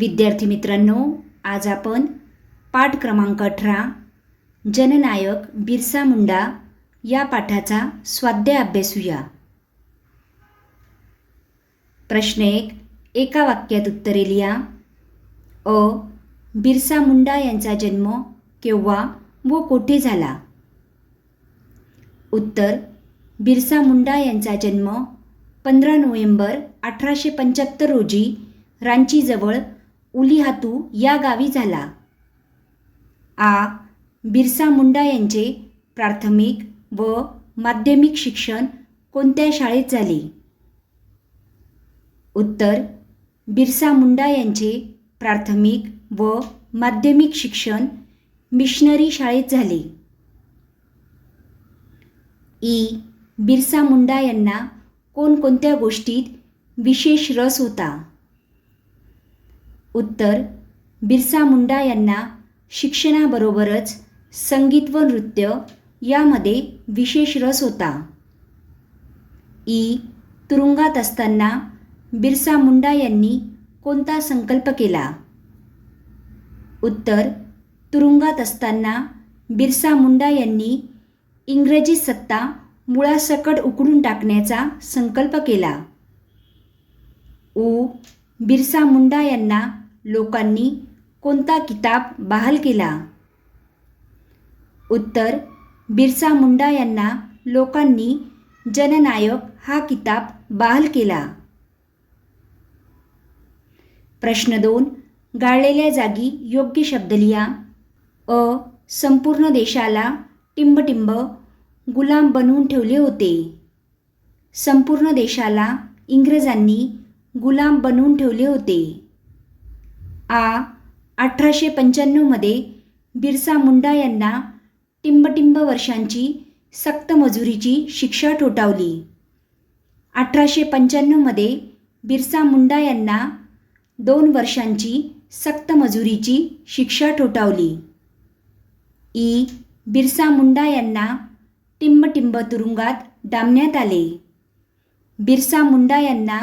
विद्यार्थी मित्रांनो आज आपण पाठ क्रमांक अठरा जननायक बिरसा मुंडा या पाठाचा स्वाध्याय अभ्यासूया प्रश्न एक एका वाक्यात उत्तरे लिहा. अ बिरसा मुंडा यांचा जन्म केव्हा व कोठे झाला? उत्तर बिरसा मुंडा यांचा जन्म पंधरा नोव्हेंबर अठराशे पंच्याहत्तर रोजी रांचीजवळ उलिहातू या गावी झाला. आ. बिरसा मुंडा यांचे प्राथमिक व माध्यमिक शिक्षण कोणत्या शाळेत झाले? उत्तर. बिरसा मुंडा यांचे प्राथमिक व माध्यमिक शिक्षण मिशनरी शाळेत झाले. ई. बिरसा मुंडा यांना कोणकोणत्या गोष्टीत विशेष रस होता? उत्तर बिरसा मुंडा यांना शिक्षणाबरोबरच संगीत व नृत्य यामध्ये विशेष रस होता. ई. तुरुंगात असताना बिरसा मुंडा यांनी कोणता संकल्प केला? उत्तर तुरुंगात असताना बिरसा मुंडा यांनी इंग्रजी सत्ता मुळासकट उकडून टाकण्याचा संकल्प केला. उ. बिरसा मुंडा यांना लोकांनी कोणता किताब बहाल केला? उत्तर बिरसा मुंडा यांना लोकांनी जननायक हा किताब बहाल केला. प्रश्न दोन गाळलेल्या जागी योग्य शब्द लिहा. अ संपूर्ण देशाला टिंबटिंब गुलाम बनवून ठेवले होते. संपूर्ण देशाला इंग्रजांनी गुलाम बनवून ठेवले होते. आ अठराशे पंच्याण्णवमध्ये बिरसा मुंडा यांना टिंबटिंब वर्षांची सक्त मजुरीची शिक्षा ठोठावली. अठराशे पंच्याण्णवमध्ये बिरसा मुंडा यांना दोन वर्षांची सक्त मजुरीची शिक्षा ठोठावली. ई बिरसा मुंडा यांना टिंबटिंब तुरुंगात डांबण्यात आले. बिरसा मुंडा यांना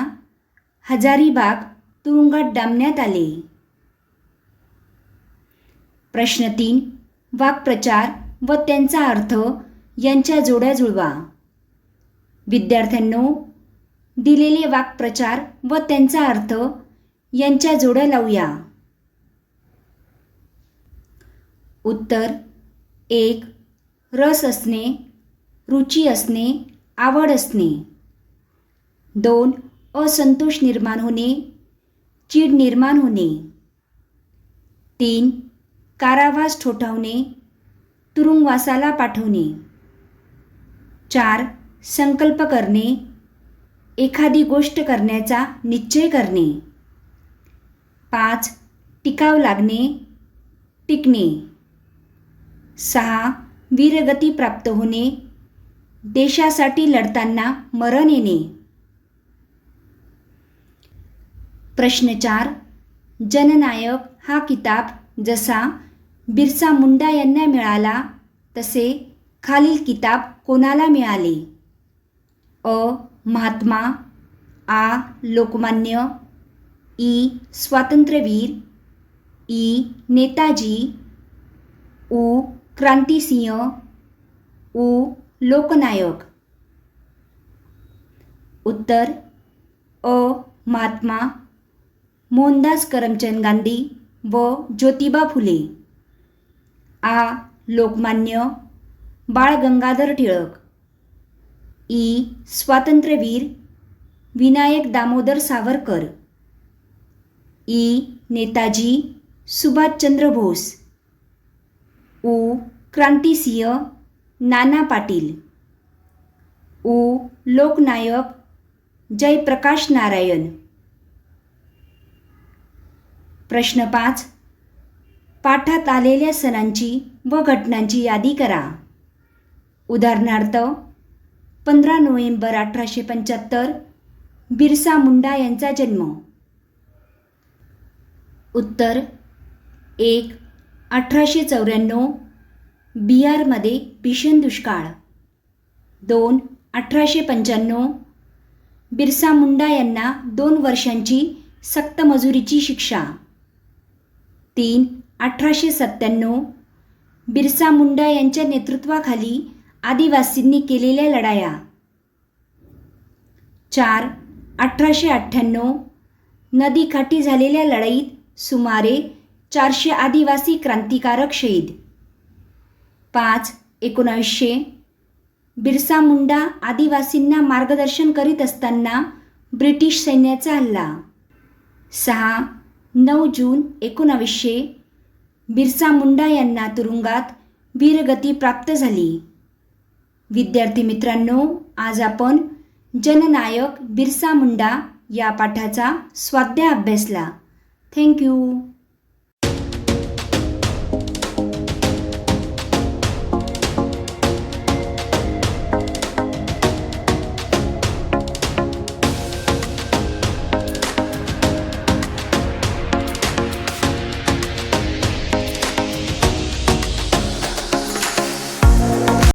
हजारीबाग तुरुंगात डांबण्यात आले. प्रश्न तीन वाक्प्रचार व त्यांचा अर्थ यांच्या जोड्या जुळवा. विद्यार्थ्यांनो दिलेले वाक्प्रचार व त्यांचा अर्थ यांच्या जोड्या लावूया. उत्तर एक रस असणे रुची असणे आवड असणे. दोन असंतोष निर्माण होणे चीड निर्माण होणे. तीन कारावास ठोठावणे तुरुंगवासाला पाठवणे. चार संकल्प करणे एखादी गोष्ट करण्याचा निश्चय करणे. पाच टिकाव लागणे टिकणे. सहा वीरगती प्राप्त होणे देशासाठी लढताना मरण येणे. प्रश्न चार जननायक हा किताब जसा बिरसा मुंडा यांना मिळाला तसे खालील किताब कोणाला मिळाले? अ. महात्मा आ. लोकमान्य ई. स्वातंत्र्यवीर ई. नेताजी उ. क्रांतिसिंह उ. लोकनायक. उत्तर अ. महात्मा मोहनदास करमचंद गांधी व ज्योतिबा फुले. आ लोकमान्य बाळ गंगाधर टिळक. ई स्वातंत्र्यवीर विनायक दामोदर सावरकर. ई नेताजी सुभाषचंद्र बोस. उ क्रांतिसिंह नाना पाटील. उ लोकनायक जयप्रकाश नारायण. प्रश्न पाच पाठात आलेल्या सणांची व घटनांची यादी करा. उदाहरणार्थ पंधरा नोव्हेंबर अठराशे पंच्याहत्तर बिरसा मुंडा यांचा जन्म. उत्तर एक अठराशे चौऱ्याण्णव बिहारमध्ये भीषण दुष्काळ. दोन अठराशे पंच्याण्णव बिरसा मुंडा यांना दोन वर्षांची सक्त मजुरीची शिक्षा. तीन अठराशे सत्त्याण्णव. बिरसा मुंडा यांच्या नेतृत्वाखाली आदिवासींनी केलेल्या लढाया. चार अठराशे अठ्ठ्याण्णव. नदीकाठी झालेल्या लढाईत सुमारे चारशे आदिवासी क्रांतिकारक शहीद. पाच एकोणावीसशे बिरसा मुंडा आदिवासींना मार्गदर्शन करीत असताना ब्रिटिश सैन्याचा हल्ला. सहा नऊ जून एकोणावीसशे बिरसा मुंडा यांना तुरुंगात वीरगती प्राप्त झाली. विद्यार्थी मित्रांनो आज आपण जननायक बिरसा मुंडा या पाठाचा स्वाध्याय अभ्यासला. थँक्यू